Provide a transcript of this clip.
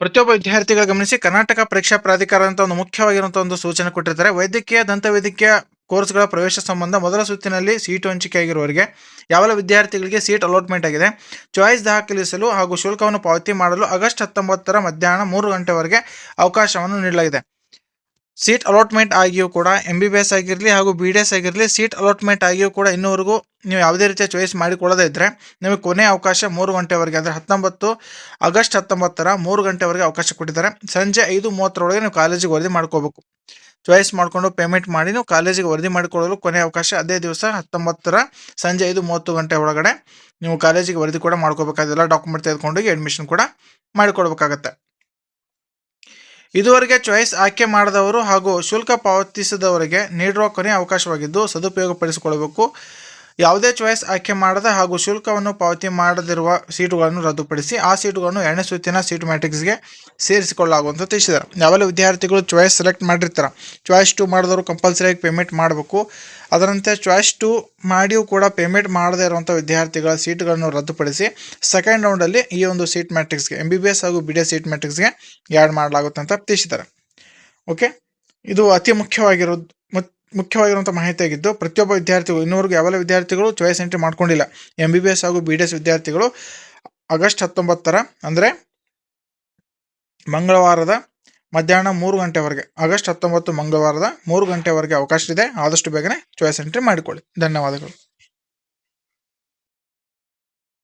ಪ್ರತಿಯೊಬ್ಬ ವಿದ್ಯಾರ್ಥಿಗಳು ಗಮನಿಸಿ ಕರ್ನಾಟಕ ಪರೀಕ್ಷಾ ಪ್ರಾಧಿಕಾರ ಅಂತ ಒಂದು ಮುಖ್ಯವಾಗಿರುವಂತಹ ಒಂದು ಸೂಚನೆ ಕೊಟ್ಟಿರ್ತಾರೆ. ವೈದ್ಯಕೀಯ ದಂತ ವೈದ್ಯಕೀಯ ಕೋರ್ಸ್ಗಳ ಪ್ರವೇಶ ಸಂಬಂಧ ಮೊದಲ ಸುತ್ತಿನಲ್ಲಿ ಸೀಟು ಹಂಚಿಕೆ ಆಗಿರುವವರಿಗೆ ಯಾವೆಲ್ಲ ವಿದ್ಯಾರ್ಥಿಗಳಿಗೆ ಸೀಟ್ ಅಲಾಟ್ಮೆಂಟ್ ಆಗಿದೆ, ಚಾಯ್ಸ್ ದಾಖಲಿಸಲು ಹಾಗೂ ಶುಲ್ಕವನ್ನು ಪಾವತಿ ಮಾಡಲು ಆಗಸ್ಟ್ ಹತ್ತೊಂಬತ್ತರ ಮಧ್ಯಾಹ್ನ ಮೂರು ಗಂಟೆವರೆಗೆ ಅವಕಾಶವನ್ನು ನೀಡಲಾಗಿದೆ. ಸೀಟ್ ಅಲಾಟ್ಮೆಂಟ್ ಆಗಿಯೂ ಕೂಡ ಎಂ ಬಿ ಬಿ ಎಸ್ ಆಗಿರಲಿ ಹಾಗೂ ಬಿ ಡಿ ಎಸ್ ಆಗಿರಲಿ ಸೀಟ್ ಅಲಾಟ್ಮೆಂಟ್ ಆಗಿಯೂ ಕೂಡ ಇನ್ನೂವರೆಗೂ ನೀವು ಯಾವುದೇ ರೀತಿಯ ಚಾಯ್ಸ್ ಮಾಡಿಕೊಳ್ಳದೇ ಇದ್ದರೆ ನಿಮಗೆ ಕೊನೆ ಅವಕಾಶ ಮೂರು ಗಂಟೆವರೆಗೆ, ಅಂದರೆ ಹತ್ತೊಂಬತ್ತು ಆಗಸ್ಟ್ ಹತ್ತೊಂಬತ್ತರ ಮೂರು ಗಂಟೆವರೆಗೆ ಅವಕಾಶ ಕೊಟ್ಟಿದ್ದಾರೆ. ಸಂಜೆ ಐದು ಮೂವತ್ತರೊಳಗೆ ನೀವು ಕಾಲೇಜಿಗೆ ವರದಿ ಮಾಡ್ಕೋಬೇಕು. ಚಾಯ್ಸ್ ಮಾಡಿಕೊಂಡು ಪೇಮೆಂಟ್ ಮಾಡಿ ನೀವು ಕಾಲೇಜಿಗೆ ವರದಿ ಮಾಡಿಕೊಳ್ಳಲು ಕೊನೆ ಅವಕಾಶ ಅದೇ ದಿವಸ ಹತ್ತೊಂಬತ್ತರ ಸಂಜೆ ಐದು ಮೂವತ್ತು ಗಂಟೆ ಒಳಗಡೆ ನೀವು ಕಾಲೇಜಿಗೆ ವರದಿ ಕೂಡ ಮಾಡ್ಕೋಬೇಕಾದೆಲ್ಲ ಡಾಕ್ಯುಮೆಂಟ್ ತೆಗೆದುಕೊಂಡೋಗಿ ಅಡ್ಮಿಷನ್ ಕೂಡ ಮಾಡಿಕೊಡ್ಬೇಕಾಗತ್ತೆ. ಇದುವರೆಗೆ ಚಾಯ್ಸ್ ಆಯ್ಕೆ ಮಾಡಿದವರು ಹಾಗೂ ಶುಲ್ಕ ಪಾವತಿಸದವರಿಗೆ ನೀಡಿರುವ ಕೊನೆಯ ಅವಕಾಶವಾಗಿದ್ದು ಸದುಪಯೋಗಪಡಿಸಿಕೊಳ್ಳಬೇಕು. ಯಾವುದೇ ಚಾಯ್ಸ್ ಆಯ್ಕೆ ಮಾಡದ ಹಾಗೂ ಶುಲ್ಕವನ್ನು ಪಾವತಿ ಮಾಡದಿರುವ ಸೀಟುಗಳನ್ನು ರದ್ದುಪಡಿಸಿ, ಆ ಸೀಟುಗಳನ್ನು ಎರಡನೇ ಸುತ್ತಿನ ಸೀಟ್ ಮ್ಯಾಟ್ರಿಕ್ಸ್ಗೆ ಸೇರಿಸಿಕೊಳ್ಳಾಗುವಂತ ತಿಳಿಸಿದ್ದಾರೆ. ಯಾವೆಲ್ಲ ವಿದ್ಯಾರ್ಥಿಗಳು ಚಾಯ್ಸ್ ಸೆಲೆಕ್ಟ್ ಮಾಡಿರ್ತಾರೆ? ಚಾಯ್ಸ್ ಟು ಮಾಡಿದವರು ಕಂಪಲ್ಸರಿಯಾಗಿ ಪೇಮೆಂಟ್ ಮಾಡಬೇಕು. ಅದರಂತೆ ಚಾಯ್ಸ್ ಟು ಮಾಡಿಯೂ ಕೂಡ ಪೇಮೆಂಟ್ ಮಾಡದೇ ಇರುವಂಥ ವಿದ್ಯಾರ್ಥಿಗಳ ಸೀಟುಗಳನ್ನು ರದ್ದುಪಡಿಸಿ ಸೆಕೆಂಡ್ ರೌಂಡಲ್ಲಿ ಈ ಒಂದು ಸೀಟ್ ಮ್ಯಾಟ್ರಿಕ್ಸ್ಗೆ ಎಂ ಬಿ ಬಿ ಎಸ್ ಹಾಗೂ ಬಿ ಡಿ ಎಸ್ ಸೀಟ್ ಮ್ಯಾಟ್ರಿಕ್ಸ್ಗೆ ಆ್ಯಡ್ ಮಾಡಲಾಗುತ್ತೆ ಅಂತ ತಿಳಿಸಿದ್ದಾರೆ. ಓಕೆ ಇದು ಅತಿ ಮುಖ್ಯವಾಗಿರೋದು ಮುಖ್ಯವಾಗಿರುವಂಥ ಮಾಹಿತಿಯಾಗಿದ್ದು ಪ್ರತಿಯೊಬ್ಬ ವಿದ್ಯಾರ್ಥಿಗಳು ಇನ್ನೂವರೆಗೂ ಯಾವೆಲ್ಲ ವಿದ್ಯಾರ್ಥಿಗಳು ಚಾಯ್ಸ್ ಎಂಟ್ರಿ ಮಾಡ್ಕೊಂಡಿಲ್ಲ ಎಂ ಬಿ ಬಿ ಎಸ್ ಹಾಗೂ ಬಿ ಡಿ ಎಸ್ ವಿದ್ಯಾರ್ಥಿಗಳು, ಆಗಸ್ಟ್ ಹತ್ತೊಂಬತ್ತರ, ಅಂದರೆ ಮಂಗಳವಾರದ ಮಧ್ಯಾಹ್ನ ಮೂರು ಗಂಟೆವರೆಗೆ, ಆಗಸ್ಟ್ ಹತ್ತೊಂಬತ್ತು ಮಂಗಳವಾರದ ಮೂರು ಗಂಟೆವರೆಗೆ ಅವಕಾಶ ಇದೆ ಆದಷ್ಟು ಬೇಗನೆ ಚಾಯ್ಸ್ ಎಂಟ್ರಿ ಮಾಡಿಕೊಳ್ಳಿ. ಧನ್ಯವಾದಗಳು.